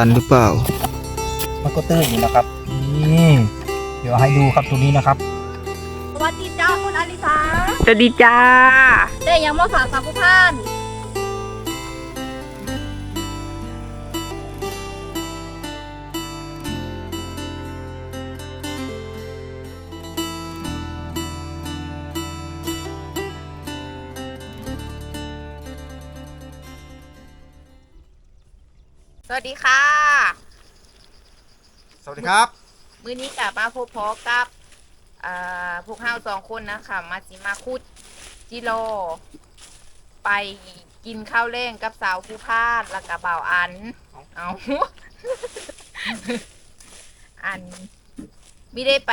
ทันหรือเปล่า มันก็ตื้นอยู่นะครับ นี่ เดี๋ยวให้ดูครับตรงนี้นะครับ สวัสดีจ้าคุณอลิสาสวัสดีจ้าเด้ยังมาฝากสาวผู้พาน สวัสดีค่ะ สวัสดีครับ มื้อนี้กลับมาพบพอกับอ่าพวกเฮาสองคนนะคะ มาสิมาคุดจิโรไปกินข้าวเล่งกับสาวผู้พาดแล้วก็บ่าวอัน เอา อันไม่ได้ไป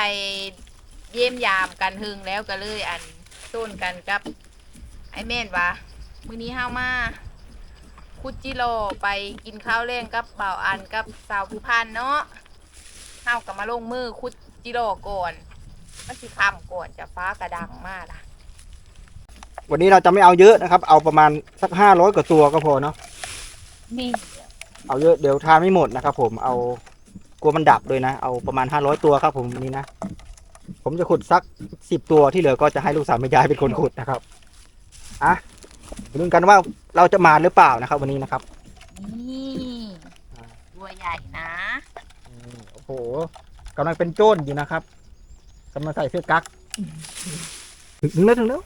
เยี่ยมยามกันหึงแล้วก็เลยอันต้นกันกับ ไอ้แม่นวะมื้อนี้เฮามา คุดจิโรไปกินข้าวเล่นกับบ่าวอันกับสาวผู้พันเนาะเฮากับมาลงมือคุดจิโรก่อนมันสิคำก่อนจะฟ้ากระดังมากล่ะ วันนี้เราจะไม่เอาเยอะนะครับ เอาประมาณสักห้าร้อยกว่าตัวก็พอเนาะ นี่เอาเยอะเดี๋ยวทานไม่หมดนะครับผม เอากลัวมันดับด้วยนะ เอาประมาณห้าร้อยตัวครับผมวันนี้นะ ผมจะขุดสักสิบตัวที่เหลือก็จะให้ลูกสาวแม่ยายเป็นคนขุดนะครับ อะ มาดูกันว่าเราจะมาหรือเปล่านะครับ วันนี้นะครับนี่ตัวใหญ่นะอืมโอ้โหกำลังเป็นโจ้นอยู่นะครับกำลังใส่เสื้อกั๊กถึงแล้วถึงแล้ว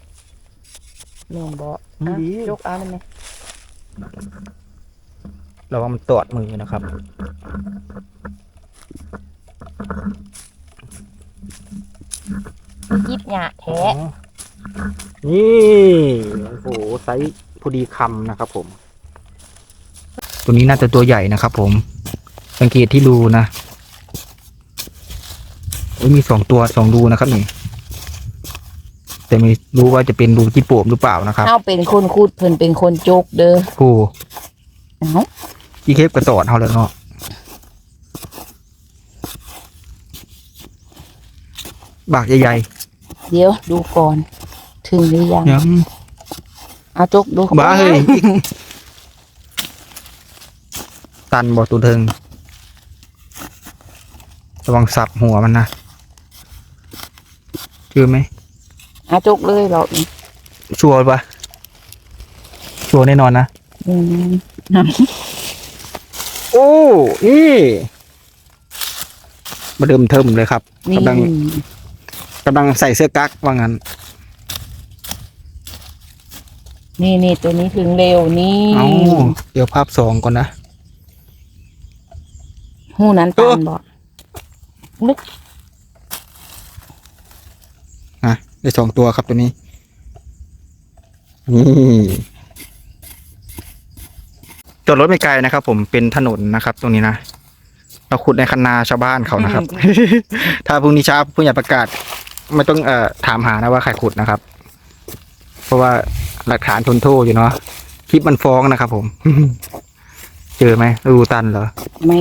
แม่นบ่นี่ดียกเอาเลยไหมระวังมันตอดมือนะครับ ยิบหยาแท้อ๋อ นี่โอ้โหไซส์พอดีคำนะครับผม ตัวนี้น่าจะตัวใหญ่นะครับผม สังเกตที่รูนะโอ้ยมีสองตัวสองรูนะครับนี่แต่ไม่รู้ว่าจะเป็นรูที่โป่มหรือเปล่านะครับเฮาเป็นคนคุดเพิ่นเป็นคนจกเด้อโอ้เอ้าอีเคฟกระตอดเขาแล้วเนาะบากใหญ่เดี๋ยวดูก่อน ถึงหรือยังๆยังเอาจกดูบ้าเฮ้ยตันบ่ตัวเทิงระวังสับหัวมันนะเจอไหมเอาจกเลยเราอีกชัวร์ปะชัวร์แน่นอนนะอืมโอ้นี่มาเดิมเทิมเลยครับนี่กำลังกำลังใส่เสื้อกั๊กว่างั้น นี่นี่ตัวนี้ถึงเร็วนี่เอาเดี๋ยวภาพสองก่อนนะหูนั้นตันบ่นึกนะได้สองตัวครับตัวนี้นี่จอดรถไม่ไกลนะครับ ผมเป็นถนนนะครับ ตรงนี้นะเราขุดในคันนาชาวบ้านเขานะครับ ถ้าพรุ่งนี้เช้าผู้ใหญ่ประกาศ ไม่ต้องเอ่อถามหานะว่าใครขุดนะครับเพ ราะว่าหลักฐานทนโทษอยู่เนาะคลิปมันฟ้องนะครับผม เจอไหมรูตันเหรอ ไม่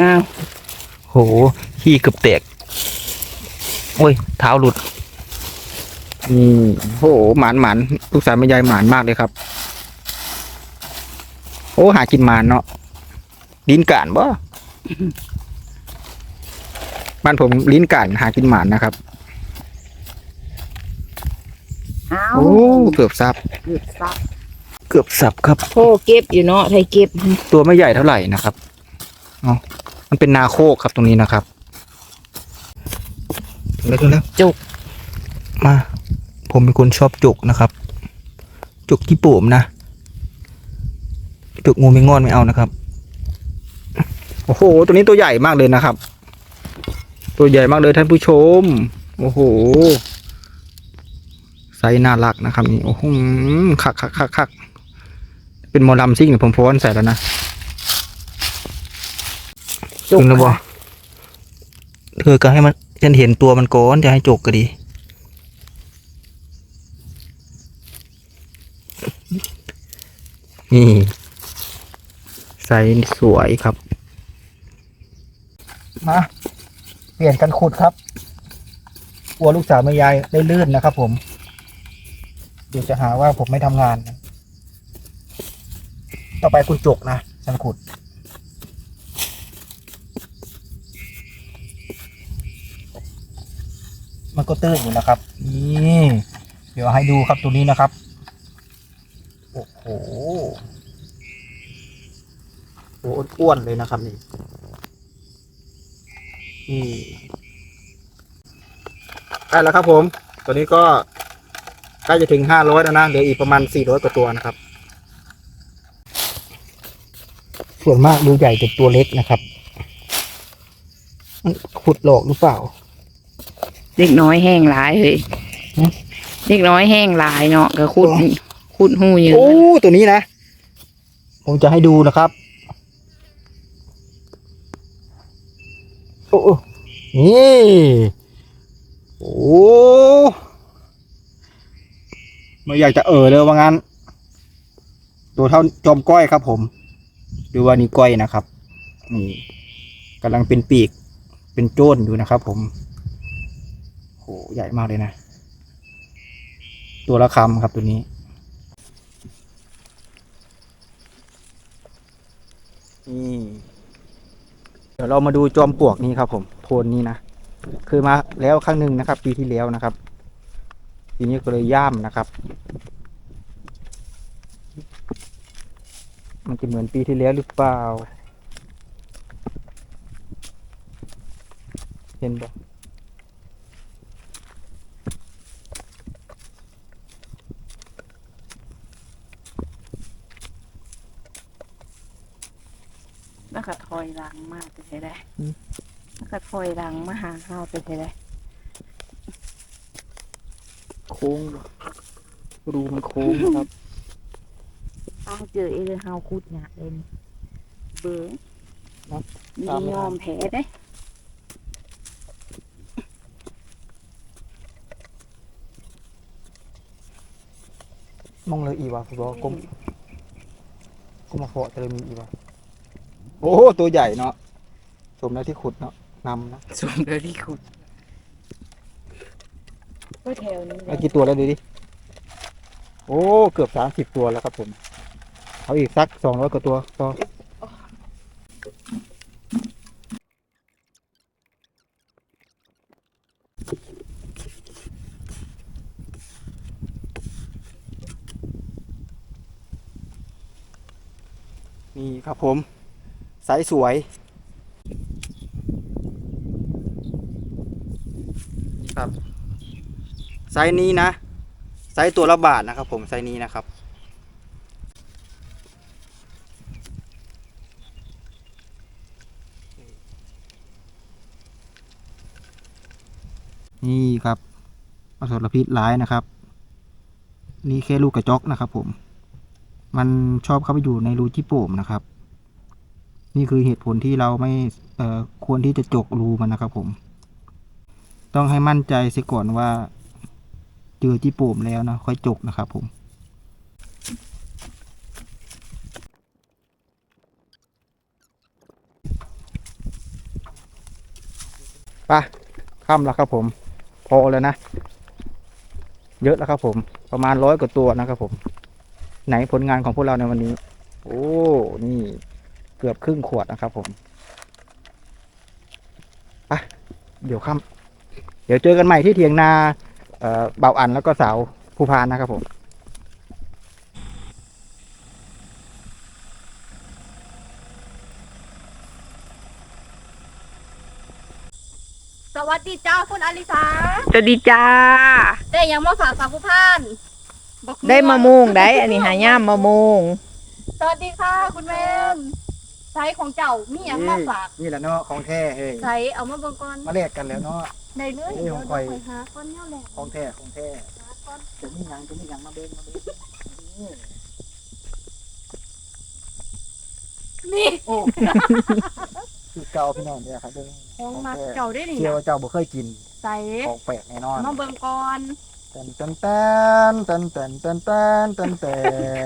อ้าวโหขี้เกือบแตกโอ้ย เท้าหลุดนี่โหหมานหมานลูกสาวแม่ยายหมานมากเลยครับ โอ้หากินหมานเนาะลิ้นก่านบ่บ้านผมลิ้นก่านหากินหมานนะครับ อ้าวโอ้เกือบซับเกือบซับเกือบสับครับ โอ้เก็บอยู่เนาะไทยเก็บตัวไม่ใหญ่เท่าไหร่นะครับเนาะมันเป็นนาโคกครับตรงนี้นะครับถึงแล้วถึงแล้วจุกมา ผมเป็นคนชอบจุกนะครับ จุกที่โป่มนะ จุกงูไม่งอนไม่เอานะครับ โอ้โห ตัวนี้ตัวใหญ่มากเลยนะครับ ตัวใหญ่มากเลยท่านผู้ชม โอ้โห ไซส์น่ารักนะครับนี่โอ้โหคักคักคักคักเป็นหมอลำซิ่งเนี่ยผมโพสต์ใส่แล้วนะจุกถึงแล้วบอเธอก็ให้มันฉันเห็นตัวมันก่อนจะให้จกก็ดี นี่ไซส์สวยครับ มา เปลี่ยนกันขุดครับกลัวลูกสาวแม่ยายได้ลื่นนะครับผม เดี๋ยวจะหาว่าผมไม่ทำงาน ต่อไปคุณจกนะใส่กันขุด มันก็ตื้นอยู่นะครับ นี่ เดี๋ยวให้ดูครับตัวนี้นะครับ โอ้โหโอ้อ้วนเลยนะครับนี่นี่ได้แล้วครับผม ตัวนี้ก็ ล้จะถึงห้าร้อยแล้วนะเหลืออีกประมาณสี่ร้อยกว่าตัวนะครับ ส่วนมากดูใหญ่แต่ตัวเล็กนะครับมันขุดหลอกหรือเปล่า เด็กน้อยแห้งหลายเฮ้ยหืมเด็กน้อยแห้งหลายเนาะก็คุดโอ้คุดหูเยอะโอ้ตัวนี้นะ ผมจะให้ดูนะครับ โอ้โอ้นี่ โอ้ ไม่อยากจะเอ่อเลยว่างั้น ตัวเท่าจอมก้อยครับผม ดูว่านี่ก้อยนะครับ นี่กำลังเป็นปีก เป็นโจนอยู่นะครับ ผมโหใหญ่มากเลยนะ ตัวละคำครับตัวนี้ นี่เดี๋ยวเรามาดูจอมปลวกนี้ครับ ผมโทนนี้นะ คือมาแล้วครั้งหนึ่งนะครับ ปีที่แล้วนะครับ ปีนี้ก็เลยย่ามนะครับ มันจะเหมือนปีที่แล้วหรือเปล่า เห็นบ่แล้วก็ถอยหลังมากไปใช่ได้แล้วก็ถอยหลังมาหาข้าวไปใช่ได้ โค้งรูมันโค้งนะครับป้าเจอเอเลยเฮาคุดเนี่ยเองเบิ้งครับมีตามไม่ยทันอมแพ้ได้มองเลยอีวะพี่บอกก้มก้มมาเฟาะเติมอีวะโอ้ตัวใหญ่เนาะสมแล้วที่ขุดเนาะนำนะสูงเลยที่ขุด ก็แถวนี้แหเอาละกี่ตัวแล้วดูดิ โอ้ เกือบสามสิบตัวแล้วครับผม เอาอีกสักสองร้อยกว่าตัวต่อนี่ครับผมไซส์สวย ครับ ไซส์นี้นะ ไซส์ตัวละบาทนะครับ ผมไซส์นี้นะครับ นี่ครับอสรพิษร้ายนะครับ นี่แค่ลูกกระจอกนะครับ ผม มันชอบเข้าไปอยู่ในรูจิโป่มนะครับ นี่คือเหตุผลที่เราไม่ควรที่จะจกรูมันนะครับ ผม ต้องให้มั่นใจเสียก่อนว่า เจอจิโป่มแล้วนะค่อยจกนะครับผมไปค่ำแล้วครับผม พอแล้วนะ เยอะแล้วครับผม ประมาณร้อยกว่าตัวนะครับผม ไหนผลงานของพวกเราในวันนี้ โอ้ นี่เกือบครึ่งขวดนะครับผมไปเดี๋ยวค่ำเดี๋ยวเจอกันใหม่ที่เถียงนา เอ่อเบาอันแล้วก็สาวภูพานนะครับผมสวัสดีเจ้าคุณอลิสาสวัสดีจ้าได้ยังมาฝากฝากผู้พานบักได้มะม่วงได้ อันนี้หายามมะม่วงสวัสดีค่ะคุณแม่ไซส์ของเจ้ามีหยังมาฝากนี่แหละเนาะของแท้เฮ้ยไซส์เอามาเบิ่งก่อนมาเรียกกันแล้วเนาะ ได้เลยนี่เดี๋ยวของเดี๋ยวข่อยไปหาก้อนเนี่ยแหละของแท้ของแท้หาก้อนจะมีหยังจะมีหยังมาเบ้งมาเบ้งนี่นี่โอ้คือเก่าพี่น้องเนี่ยครับเด้อของมักเจ้าได้นี่เชื่อนะว่าเจ้าบ่เคยกินไซส์ของแปลกแน่นอนเอามาเบิ่งก่อนเตันตันตันตันตันตันตันตัน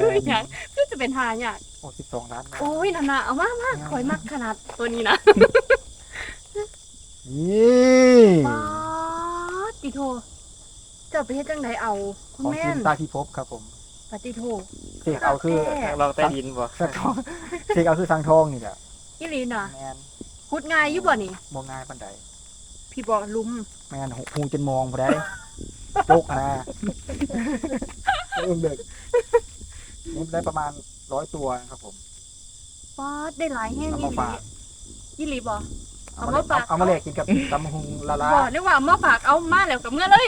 คือหยังคือจะเป็นหาเนี่ยากโอ้สิบสองล้านนะโอ้ยนั่นน่ะเอามามาคอยมักขนาดตัวนี้นะ นี่ป๊าดติโทเจ้าไปเฮ็ดจังไดเอา คุขณองแม่กินนตาพิภพครับผมปฏิโทเสกเอาคือแท้ลองใต้ดินบ่สักทองเสกเอาคือสังทองนี่แหละอีหลีน่ะแมนขุดง่ายอยู่บ่นี่บ่ง่ายปานใดพี่บอกลุมแมนหูหูจนมองบ่ได้โจกอะนะเอิ่มเด็กนี่ได้ประมาณร้อยตัวนะครับผมป๊าดได้หลายแห้งเอาอีมาหลีฝากอีหลีบ่ เอาเอามามาฝาก เอามาแลกกินกับตำหุงละลาบอกนึกว่าเอามาฝากเอามาแล้วกับเมื่อเลย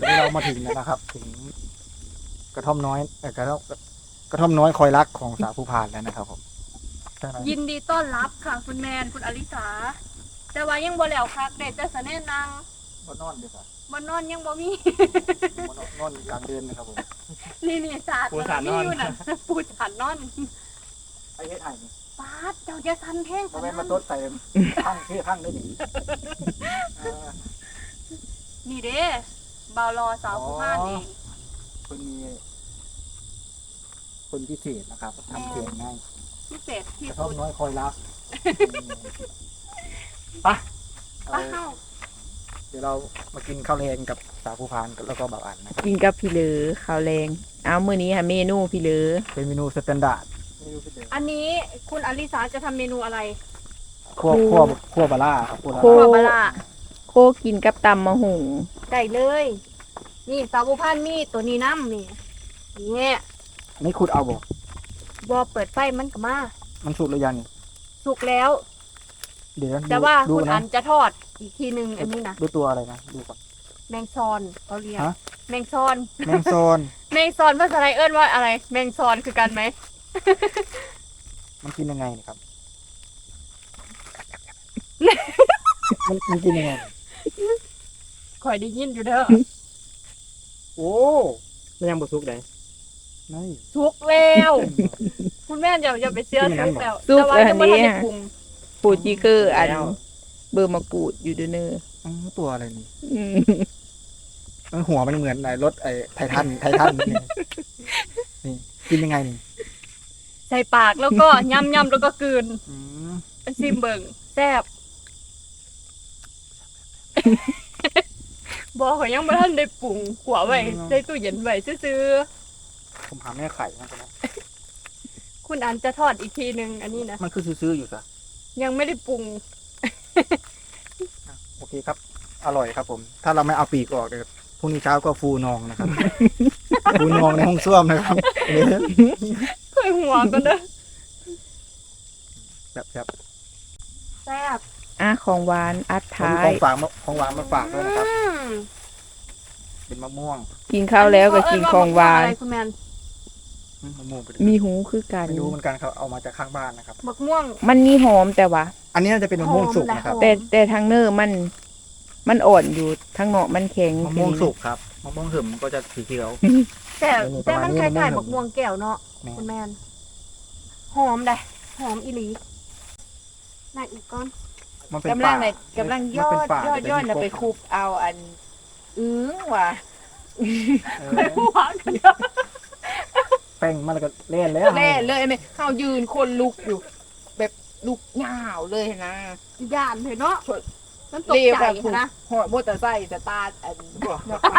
แล้วเรามาถึงแล้วนะครับ ถึงกระท่อมน้อยเอ่อกระท่อมกระท่อมน้อยคอยรักของสาวผู้พานแล้วนะครับผมใช่ไหมยินดีต้อนรับค่ะ คุณแมนคุณอลิสาแต่ว่ายังบ่แล้วคักเด็ดแต่สะแน่นางบนนอนด้วยค่ะบ่นอนยังบ่มีบนนอนนอนกลางเดือนนะครับผมนี่นี่ศาสตร์ปูสาดนมีอนอยู่น่ะปูสาดนอนไอ้เฮ็ดไห่นี่ ป๊าดเจ้าจะทันแห้งบ่สะแม่นนั่มานตดใส่ข้างที่ข้างได้ดิเออนี่เด้บาวรอสาวผู้พานเองคนมีคนพิเศษนะครับทำเสียงง่ายพิเศษที่กระท่อสุมดน้อยคอยรักไปเอาป้าเฮาเดี๋ยวเรามากินข้าวแรงกับสาวผู้พานแล้วก็บ่าวอันนะครับกินกับพี่เหลือข้าวแรง เอามื้อนี้ค่ะเมนูพี่เหลือเป็นเมนูสแตนดาร์ด เมนูพิเศษอันนี้คุณอลิสาจะทำเมนูอะไรคั่วคั่วคั่วบาร่าครับคั่วบาโคร่าบาร่าโคกินกับตำมะหุงได้เลย นี่สาวผู้พานมีตัวนี้น้ำนี่เนี่ยนี่ขุดเอาบ่ บอเปิดไฟมันก็มามันสุกหรือยังนี่สุกแล้ว เดี๋ยวนะแต่ว่าดูคุณนะอันจะทอดอีกทีหนึ่งอันนี้นะดูตัวอะไรนะ ดูก่อน แมงซอนเขาเรียกฮะ แมงซอน แมงโซน แมงซอนภาษาไทยเอิ้นว่าอะไร แมงซอนคือกันไหม มันกินยังไงนี่ครับ มันมันกินยังไง คอยได้ยินอยู่เด้อ โอ้มันยังบ่สุกได้นี่สุกแล้ว คุณแม่อย่าอย่าไปเชื่อกินอย่างนั้สุนกเหรอแล้วซุปแต่ว่าอัยังนไม่ทันนี้ได้อะปรุงปูจิเกอร์อันเบอร์มะกรูดอยู่เด้อเนออ๋อตัวอะไรนี่อืมมันหัวมันเหมือนไอ้รถไอ้ไททันไททันนี่นี่กินยังไงนี่ ใส่ปากแล้วก็ ย่ำย่ำแล้วก็กลืนอืมซิมเบิงแซ่บ บอกเขายังไม่ทันได้ปรุงขัวไว้ใส่ตู้เย็นไว้ซื้อผมหาแม่ไข่นะครับ ๆคุณอันจะทอดอีกทีหนึ่งอันนี้นะมันคือซื้อๆอยู่ซะยังไม่ได้ปรุง โอเคครับ อร่อยครับผม ถ้าเราไม่เอาปีกออกเดี๋ยวพรุ่งนี้เช้าก็ฟูนองนะครับ ฟูนองในห้องส้วมนะครับ เคยหัวกันเด้อแบบแบบแซ่บอะของหวานอัดผมท้ามีขอยงฝากมาของหวานมาฝากด้วยนะครับ อืมเป็นมะม่วงกินข้าวแล้วก็กินของหวานอะไรคุณแมนอืมมะม่วงไปดูมีหูคือกัน ไม่รู้เหมือนกันครับเอามาจากข้างบ้านนะครับ บักม่วง มันมีหอมแต่ว่า อันนี้น่าจะเป็นมะม่วงสุกนะครับหอม แต่แต่ทางเนอร์มัน มันอ่อนอยู่ทางเนาะมันแข็งมะม่วงสุกครับ มะม่วงหึมมันก็จะสีเขียว แต่เมนูปแต่ระมาณมันนี้คล้ายมะม่วงๆบักม่วงแก้วเนาะแม่ คุณแมนหอมได้หอมอีหลีน่าอีกก้อน มันเป็นกำลัป่างเลยกำลังยอมันดเป็นป่ายอดยอดแต่น่ะเป็ไปนคุบเอาอันอึ้งว่ะเอไม่อหวานกันเด้อแป้งมันแล้วก็เล่นแล้วแล่เลยไหมเข้ายืนคนลุกอยู่ แบบลุกยาวเลยนะย่านเลยเนาะ มันตกเรียใจแบบนะหอดมอเตอร์ไซค์สตาร์ทอันนักไป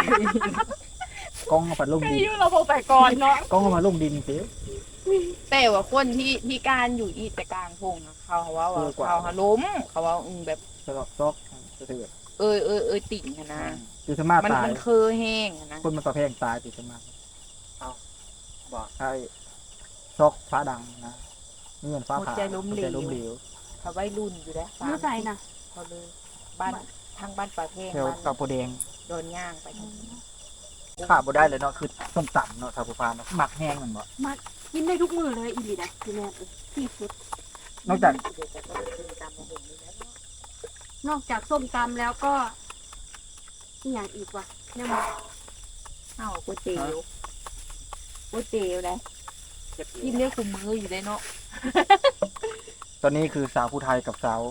กล้องเอามาลุ่มไม่ดินอยู่เราพอไปก่อนเนาะกล้องเอามาลุ่มดินสิ แต่ว่าคนที่ที่การอยู่อีแต่กลางพงอะเขาว่าว่าเออกว่า เขาหาล้ม เขาว่าอืมแบบสะดอกซอกสะเทือนเอยเอยเอยติ่งอะนะคือสมามันตาย มันคือแห้งอะนะคนมันต่อแพงตายติดสมาเอาบอก ใช่ซอกฟ้าดังนะนี่เงินฟ้าผ่าหัวใจล้มเหลว หัวใจล้มเหลวเขาไว้รุ่นอยู่แล้วรู้ใจนะเขาเลย บ้านทางบ้านป่าเพงแถวบ้านเตาโพแดงโดนย่างไปทางขาดบ่ได้เลยเนาะคือส้มตำเนาะทาปูพานเนาะหมักแห้งมันบ่กินได้ทุกมื้อเลยอีหลีนะคุณแม่เอ้ยที่สุด นอกจากเดี๋ยวจะก็ไปกินตามมาเห็นนี่แล้วเนาะนอกจากส้มตำแล้วก็อีกอย่างอีกว่ะเนี่ยมันเอ้าก๋วยเตี๋ยวก๋วยเตี๋ยวเลยกินเรียกคุมมืออยู่ได้เนาะ ตอนนี้คือสาวผู้ไทยกับสาว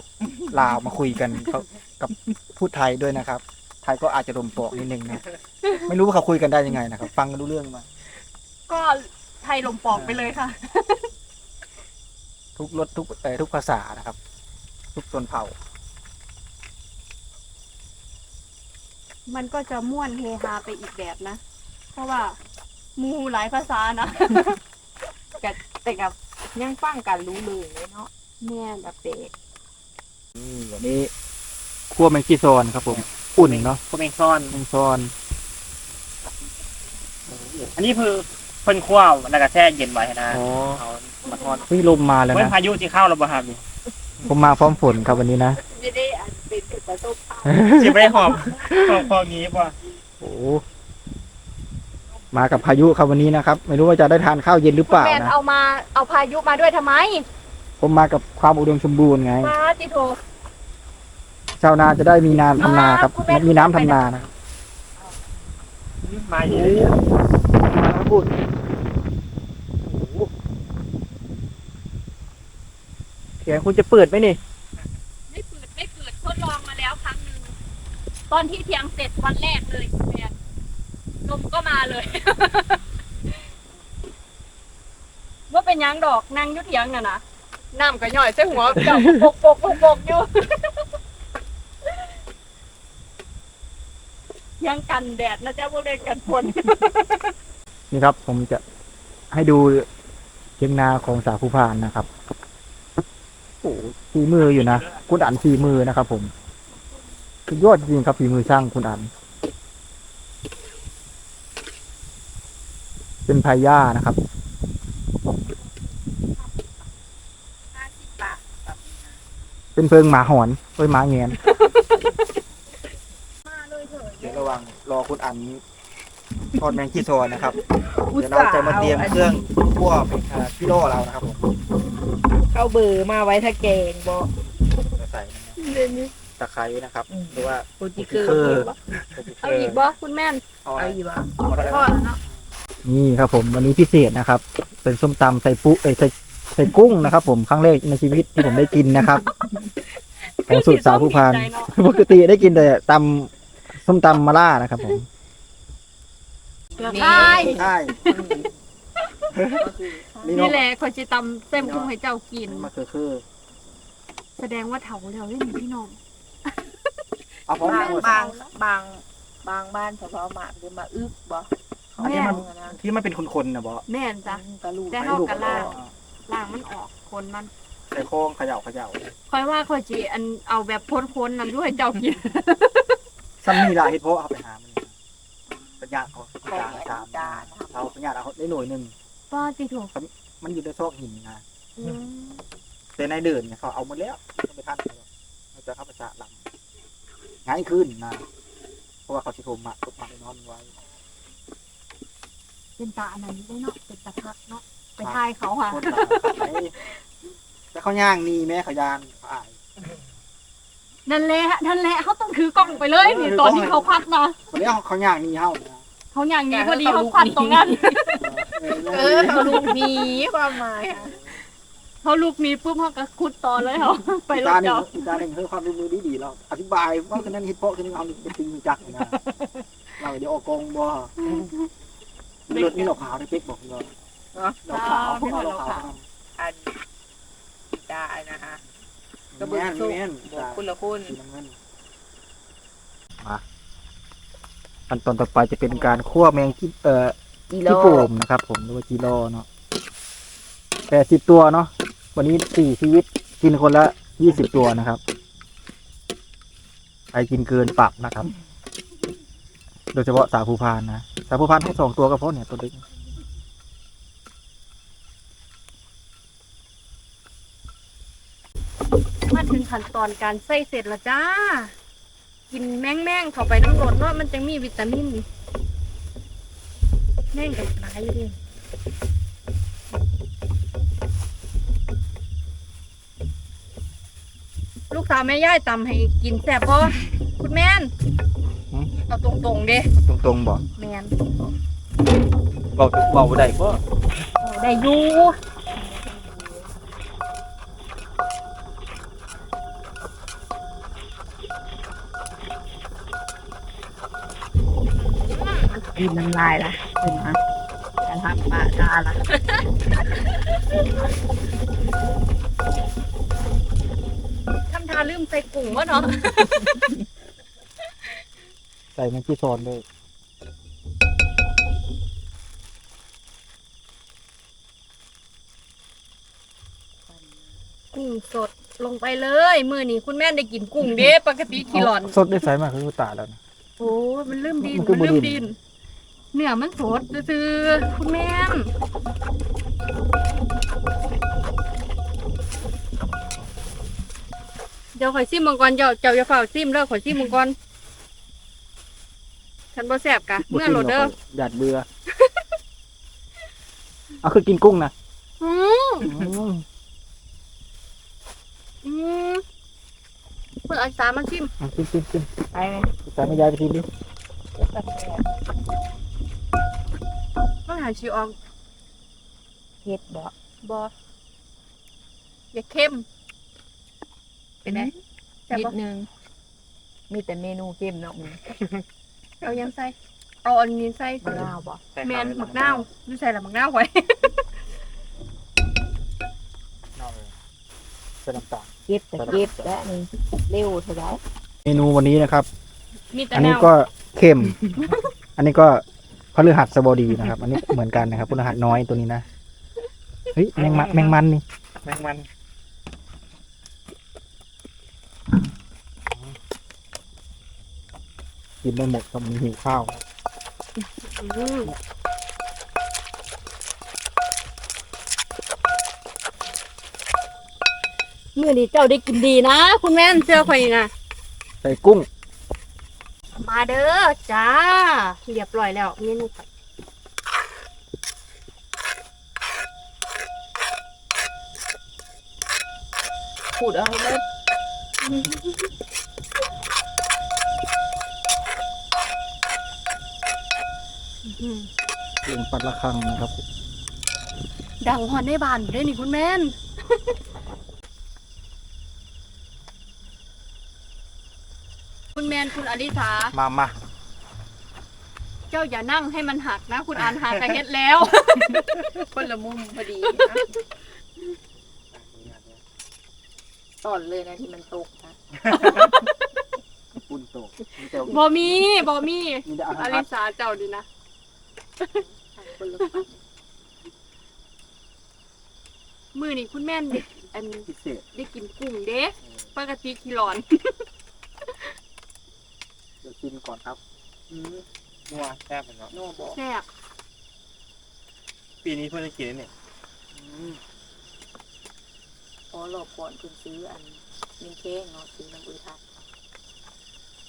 ลาวมาคุยกันเขากับพูดไทยด้วยนะครับ ไทยก็อาจจะรมปอกนิดนึงนะ ไม่รู้ว่าเขาคุยกันได้ยังไงนะครับ ฟังกันรู้เรื่องไหมก็ไทยลมปอกไปเลยค่ะ ทุกรสทุกเอ่อทุกภาษานะครับ ทุกชนเผ่า มันก็จะม่วนเฮฮาไปอีกแบบนะ เพราะว่ามูหลายภาษานะ แต่กับเฮยังฟังกันรู้เลยเนาะ แม่นกะเป็ดนี่วันนี้คั่วแมงกี้ซอนครับผมอุ่นเนาะพวกแมงซ่อนแมงซอนอันนี้คือเพิ่นคั่วแล้วก็แช่เย็นไว้นะอ๋อเอามาทอดเฮ้ยลมมาแล้วเมื่อนะพายุที่เข้าเราบ่ครับนี่ผมมาพร้อมฝนครับวันนี้นะไม่ได้อันเป็นกระต้มสิบ่ได้หอบหอบพองี้ป่ะโอ้โหมากับพายุครับวันนี้นะครับ ไม่รู้ว่าจะได้ทานข้าวเย็นหรือเปล่าแม่นนะเอามาเอาพายุมาด้วยทำไม ผมมากับความอุดมสมบูรณ์ไงมาติโทชาวนาจะได้มีน้ำทำนาครับคุณแม่มีน้ำทำนานะครับมาอยู่มาแล้วพูดเสียงคุณจะเปิดไหมนี่ ไม่เปิดไม่เปิดทดลองมาแล้วครั้งหนึ่งตอนที่เทียงเสร็จวันแรกเลยแม่นลมก็มาเลย ว่าเป็นหยังดอกนั่งอยุดเถียงน่ะนะ น้ำก็ย่อยใส่หัวเจ้าปกปกปกปกอยู่ยังกันแดดนะเจ้าพวกเด็กกันฝนนี่ครับ ผมจะให้ดูเทียงนาของสาภูพานนะครับโอ้ฝีมืออยู่นะคุณอันฝีมือนะครับ ผมยอดจริงครับฝีมือช่างคุณอัน เป็นพายย่านะครับ ห้าสิบบาท เป็นเพิงหมาหอนเอ้ยหมาเงียนมาเลยเถอะเดี๋ยวระวังรอคุณอันทอดแมงกี้ซอนนะครับ เดี๋ยวเราจะมาเตรียมเครื่องคั่วเป็นอ่ากิโลเรานะครับผมเข้าเบอร์มาไว้ถ้าแกงบ่จะใส่นะครับเดี๋ยวนี้ตะไคร้นะครับอืมหรือว่ากูจิคือคือเอาอีกบ่คุณแม่นเอาเอาอะไรอีกบ่เอาอะไรทอดเนาะนี่ครับผมวันนี้พิเศษนะครับ เป็นส้มตำใส่ปุ๊เอ้ยใส่ ใส่กุ้งนะครับ ผมครั้งแรกในชีวิตที่ผมได้กินนะครับของสูตรสาวผู้พานปกติได้กินแต่ตำส้มตำมาล่านะครับ ผมใช่ใช่นี่นี่เนาะแหละคอยจิตำเส้นพุงให้เจ้ากินมาคือคือ แสดงว่าเถาแล้วเล่นพี่น้องเอาพร้อมบางหมดบางบางบางบ้านเฉพาะหมากจะมาอึกบ่เขาแม่จะนมานะที่มันเป็นคนๆนะบอแม่นจ้ะกระลูกแต่ไม่เฮาลูกกะล่าง ล่างมันออกคนมันใส่โค้งเขย่าเขย่าคอยว่าคอยจีอันเอาแบบพ้นๆนั่นด้วยเจ้ากินซ้ำนี่ละเฮ็ดเพราะเอาไปหามันปัญญาเขาของจาแม่สามจานนะครับเราปัญญาเราได้หน่วยหนึ่งป้าติโถมันอยู่ในซอกหินนะอืมแต่ในเดินเนี่ยเขาเอาหมดแล้วต้องไปทันเขาหรอกเขาจะเข้าประชาลำง่ายขึ้นนะเพราะว่าเขาชิโทมมาตุกมาไปนอนไว้เป็นตาอันนั้นได้เนาะเป็นตาพักเนาะ ไปทายเขาค่ะคนตาไปแต่เขาย่างนี่แม่เขายานเขาอาย นั่นแหละนั่นแหละเขาต้องถือกล้องไปเลยนี่ตอนที่เขาพักนะวันนี้เขาย่างนี่เฮานะเขาอย่างนี้พอดีเขาควันตรงนั้นเออเขาลูกมีความหมายค่ะเขาลูกนี้ปุ๊บเขาก็คุดต่อเลยเขาไปรตาถหนึ่งเจ้าอีกตาหนึ่งเฮ้ยความร่วมมือดีดีๆเราอธิบายว่าคือนั่นเฮ็ดเพราะคือนี่เอาหนึ่งเป็นปีจักรนะเราเดี๋ยวออกกองบ่มีรถมีหลอกขาวในเป๊กบอกเรา หลอกขาวพวกเราขาวอันได้นะคะกระเบื้องแม่นบอกคุณละคุณมาขั้นตอนต่อไปจะเป็นการคั่วแมงที่เอ่อที่โป่มนะครับ ผมหรือว่าจีโร่เนาะแปดสิบตัวเนาะวันนี้สี่ชีวิตกินคนละยี่สิบตัวนะครับใครกินเกินปรับนะครับ โดยเฉพาะสาภูพานนะสาภูพานให้สองตัวก็พอเนี่ยตัวเล็ก มาถึง ขั้นตอนการใส่เสร็จแล้วจ้า กินแม่งแม่งๆเข้าไปน้ำรดเนาะมันจะมีวิตามินนี่แม่งกับหลายอยู่ดิลูกสาวแม่ย่ายตำให้กินแซ่บพอคุณแม่นเอาตรงๆเด้ตรงตรงๆบอกแม่นเบาเบาได้ก็ได้อยู่ กินน้ำลายละเป็นนะจะทำปลาทาละทำทาลืมใส่กุ้งวะเนาะใส่แมงกี้ซอนเลยกุ้งสดลงไปเลย มือนี้คุณแม่ได้กินกุ้งเด้ปกติขี้หลอน สดได้ใสมากคือตาแล้วนะ โอ้ยมันเริ่มดิน มันคือมันเริ่มบ่ดิดินน เนื้อมันสดซื่อๆคุณแม่นเดี๋ยวข่อยซิมมังกรเจ้าเจ้าอย่าเฝ้าซิมเด้อข่อยซิมมังกรฉันบ่แซ่บกะเมื่อโหลดเด้อหยาดเบื่อเอาคือกินกุ้งนะอืมอืมอืมเพื่ออาสามาซิมเอากินกินกินไปไหมสายไม่ยายไปทีดิต้อง หาชื่อออกเฮ็ดบ่บออย่าเข้ม เป็นไงแซ่บนิบ่ดนึงมีแต่เมนูเข้มเนาะมึงเอายังใส่เอาอันนี้ใส่มะนาวบ่แมนหมักนาวดูใส่ละหมักนาวไว้ใส่น้ำตาล เก็บแต่เก็บและนี่เร็วเท่าไหร่เมนูวันนี้นะครับ มีแต่อันนี้นาวก็เข้มอันนี้ก็ พฤหัสบดีนะครับ อันนี้เหมือนกันนะครับพฤหัสน้อยตัวนี้นะเฮ้ยแมงมันแมงมันนี่แมงมันกินไม่หมดก็มีหิวข้าวอืมเมื่อนี้เจ้าได้กินดีนะ คุณแม่นเชื่อข่อยนะใส่กุ้ง มาเด้อจ้า เรียบร้อยแล้วเมนูข่อยพูดเอาให้หมดอืมเสียงปัดระฆังนะครับ ดังฮอนได้บานได้นี่คุณแม่น คุณแมนคุณอลิสามามาเจ้าอย่านั่งให้มันหักนะ คุณอ่านหากระเฮ็ดแล้ว คนละมุมพอดีนะตอนเลยนะที่มันตกนะปุ่นโตกมีแต่บอมีบอมีมีแต่อาอหารลิสาเจ้าดีนะคนละฝั่งมือนี่คุณแม่นได้อันพิเศษได้กินกุ้งเด้ปกติขี้ร้อน เดี๋ยวชิมก่อนครับอืมนัวแซ่บเหมือนเนาะโน่บอกแซ่บปีนี้เพิ่งได้กินแล้วเนี่ยพอรอบก่อนคุณซื้ออันมินเค้งเนาะซื้อน้ำอุทัด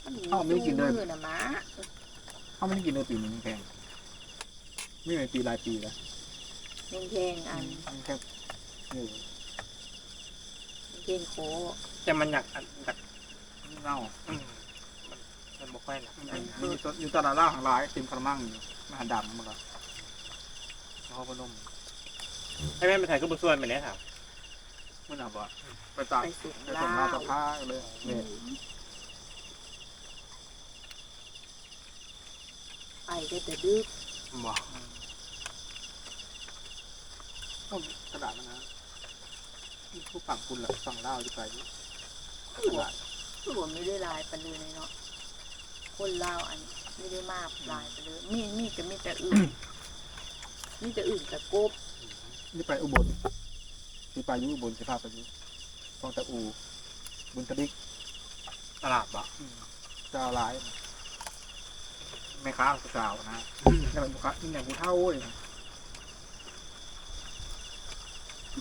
มันมีสู้มือนะมะเขาไม่ได้กินในปีนี้แพงไม่เป็นปีรายปีแล้วมินเค้งอันแค่เออมินเค้งโคแต่มันอยากอันอยากเน่าอืมมันมัน บ่ค่อยหนักมันอยู่ตอยู่ตลาดล่างของร้ายติมกระมังอยู่มาหาดำมันก็เขาพนมให้แม่ไปถ่ายก็บุส่วนไปเนี่ยครับมันหนาบ่ไปตักไปสุดไปลาส่งมาวสะพาเลยเนี่ยไปได้แต่ดึกบ่ก็กระดาษมันนะผู้ฝั่งคุณแหละฝั่งล่าวจะไปดิกระดาษคือว่าไม่ได้ลายไปเลยเนาะ คนลาวอันไม่ได้มากลายไปเลยมีมีก็มีแต่อื่นมีแต่อื่นแต่กบนี่ไปอุบลที่ไปอยุอุบลสิพาไปอยุฟองตะอู บุญตะดิกตลาดบ่เจ้าร้ายแม่ค้าสาวๆนะนี่เป็นบุคคลนี่อย่างผู้เท่าเว้ย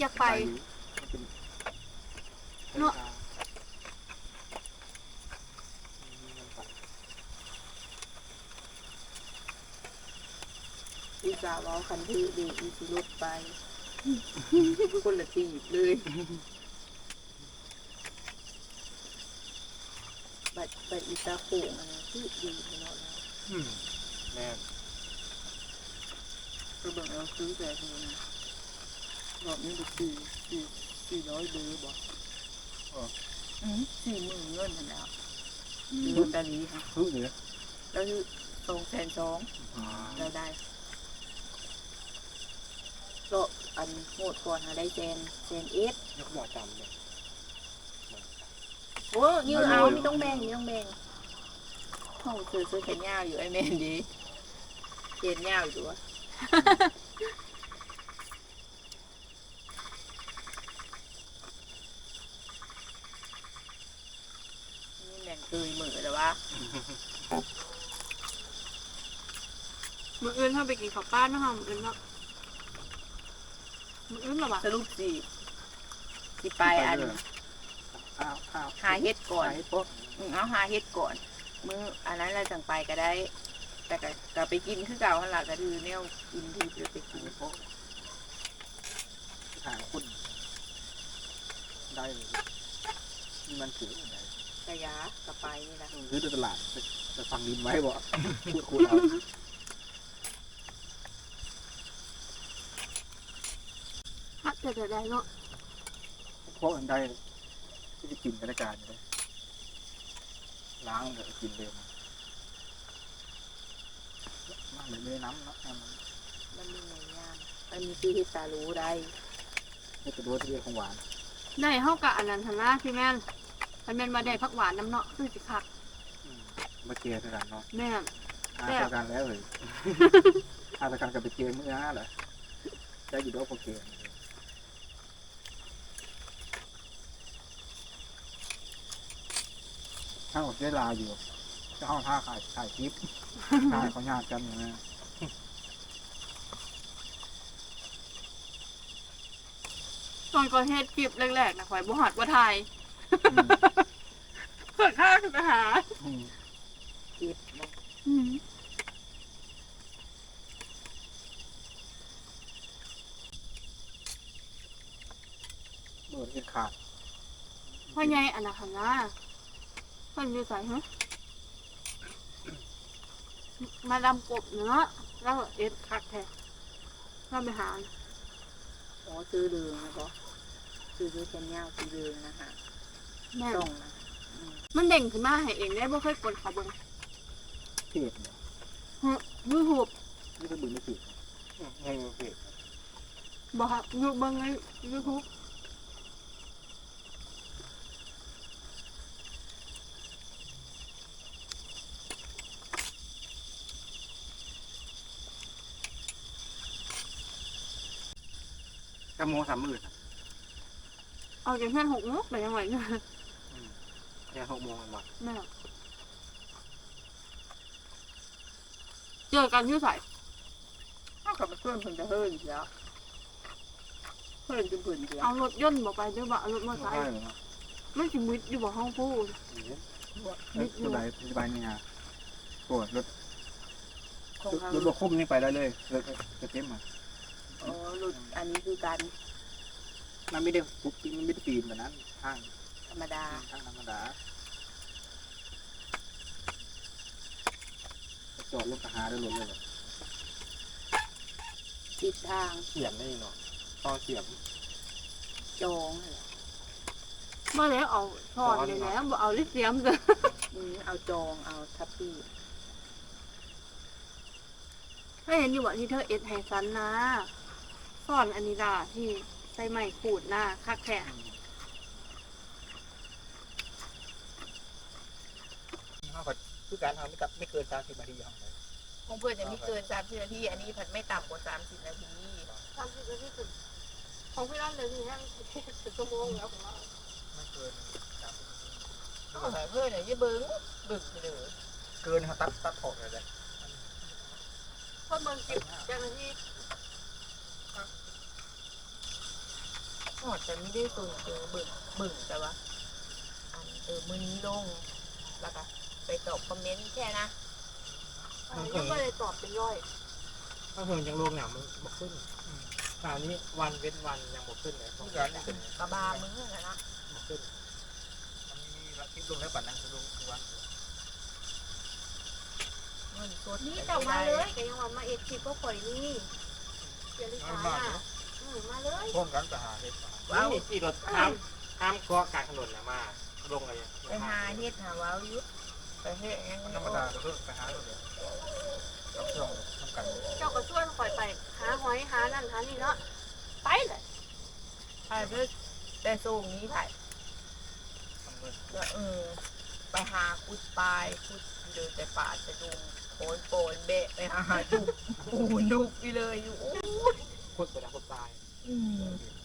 อยากไป เนอะ อีกาเว้าคันที่ดีอีสิรถไป คนละทีบเลย บัดบัดอีตาโขงอันนั้นคือดีไปเนาะนะอืมแม่นก็เบิ่งเอาซื้อแต่ทีนะบอกนี่ดูสี่สี่สี่ร้อยเบอร์บอกอืมสี่หมื่นเงินนั่นแหล้วซื้อลอตเตอรี่ค่ะคือเหลือแล้วคือสองแสนสองเราได้ โลอันโหดก่อนหาไรเซนเซนเอสยกหมอจำเลยโอ้ยืดเอาไม่ต้องแบ่งไม่ต้องแบ่งโอ้ซื้อซื้อแขนยาวอยู่ไอ้แม่ดีเขียนยาวอยู่วะนี่แบ่งคืยมือแต่ว่ามืออื่นเขาไปกินข้าวป้าเนาะมืออื่นเนาะ มื้ออื่นเหรอวะสรุปสิสิไปอันอ้าวอ้าวหาเฮ็ดก่อนไอ้พวกอืมเอาหาเฮ็ดก่อน มื้ออันนั้นเราจังไปก็ได้ แต่ก็ก็ไปกินคือเก่าหั่นล่ะก็คือแนวกินที่จะไปกินพวกหาคุณได้เลยนี่มันถืออะไรกะยาก็ไปนี่ล่ะซื้อในตลาดจะฟังดินไว้บ่พูดคุยเอา ฮัก แต่แต่ได้เนาะพวกอันได้ที่จะกินกันในการเลยล้างแล้วก็กินเลยมันเลยไม่ได้น้ำเนาะให้มันมันมีหลายอย่างมันมีที่ที่ตารู้ได้ไม่กระโดดที่ของหวานได้เฮากะอันนั้นหั่นนะพี่แม่นคันแม่นว่าได้ผักหวานน้ำเนาะคือสิคักมาเกลี่ยกันเนาะแม่นอาตกันแล้วเลยอาตกันกับไปเกลี่ยมือหน้าเหรอได้อยู่ด้วยโปรเกลี่ย ถ้าอดได้ลาอยู่จะห้องท่าขายขายคลิปขายเขาญาติกันอย่างนี้ตอนก่อนเฮ็ดคลิปแรกๆนะข่อยบ่ฮอดบ่ถ่ายเพิ่นค่าขึ้นไปหาอืมจิบบ่อืมเบิดเป็นขาดพ่อใหญ่อันน่ะหั่นนะ เพิ่นอยู่ไสฮะมาดำกบเนาะแล้วเอ็ดคักแท้เราไปหาอ๋อซื้อเรืองนะบ่ซื้อซื้อแคนยาวซื้อเรืองนะคะแม่นต้องนะอืมมันเด้งขึ้นมาให้เองได้บ่เคยกดเขาเบิ่งเพจเนี่ยยูทูบนี่เป็นบึงไม่ผิดง่ายเพจบ่ครับอยู่เบิ่งในยูทูบ กระโมสามหมื่นเอาจากเพื่อนหกมุกไปยังไงเนี่ยแค่หกโมงหมดแม่เจอกันที่ใส่เท่ากับเพื่อนเพิ่นจะเฮิร์นแล้วเพื่อนจะเพิ่นเดียวเอารถยนต์บอกไปหรือว่าเอารถมอเตอร์ไซใช่ค์เหรอไม่สิมิดอยู่บ่ห้องพูดรถสบายสบายเนี่ยปวดรถของทางรถบคุ้มนี่ไปได้เลยรถจะเต็มอะ อ๋อหลุดอันนี้คือการ มันไม่ได้ปุ๊บมันไม่ได้ปีนแบบนั้นข้างธรรมดาข้างธรรมดาจอดรถกระหาได้รถเลยทิศทางเสียมได้เนาะต่อเสียมจองนั่นแหละมาแล้วเอาทอดเลยแล้วบ่เอาลิเซียมเลยอืมเอาจองเอาทับปี้ไม่เห็นอยู่ว่าที่เธอเอ็ดไฮซันนะซ่อนอันนี้ล่ะที่ใส่ไม้ขูดหน้าคักแค่คือการทำไม่ตับไม่เกินสามสิบนาทีของเลยของเพื่อนจะไม่เกินสามสิบนาทีอันนี้ผัดไม่ต่ำกว่าสามสิบนาทีสามสิบนาทีสุดของพี่ร้านเลยที่แห้งสิบชั่วโมงแล้วของเราไม่เกินก็หาเพื่อนเนี่ยยี่เบิ้งบึกเลยเกินเขาตัดตัดออกเลยเลยเพราะเบิ่งเก็บเจ้าหน้าที่ หอดแต่ไม่ได้ส่งเจอบึกบึกแต่ว่าอันเออมือนี้ลงแล้วก็ไปตอบคอมเมนต์แค่นะยังไม่ได้ตอบเป็นย่อยก็คือยังลงเนี่ยมันบกขึ้นคราวนี้วันเว้นวันยังบกขึ้นเลยของการเป็นกระบามือนะนะบกขึ้นมันมีคลิปลงแล้วปั่นนะจะลงทุกวันเงินสดนี่แต่มาเลยแต่ยังว่ามาเอ็ดคลิปก็ปล่อยนี่เดี๋ยวลิซ่าน่ะอืมมาเลย พ่วงกันไปหาเห็ดว้าวอีรถข้ามข้ามเกาะกลางถนนนะมาลงอะไรไปหาเฮ็ดหาว้าวอยุไปเฮ็ดยังธรรมดาก็เพิ่งไปหาเราเดี๋ยวกับเครื่องทำกันเจ้าก็ชวนปล่อยไปหาหอยหานั่นหานี่เนาะไปเลยถ่ายเพื่อแต่ส่งนี้ถ่ายทำเงินก็เออไปหาคุดปลายคุดเดินแต่ป่าจะดุงโอนโปนเบะไปหาดุกโอ้ดุกไปเลยอยู่โอ้ยโคตรไปนะโคตรตาย อืม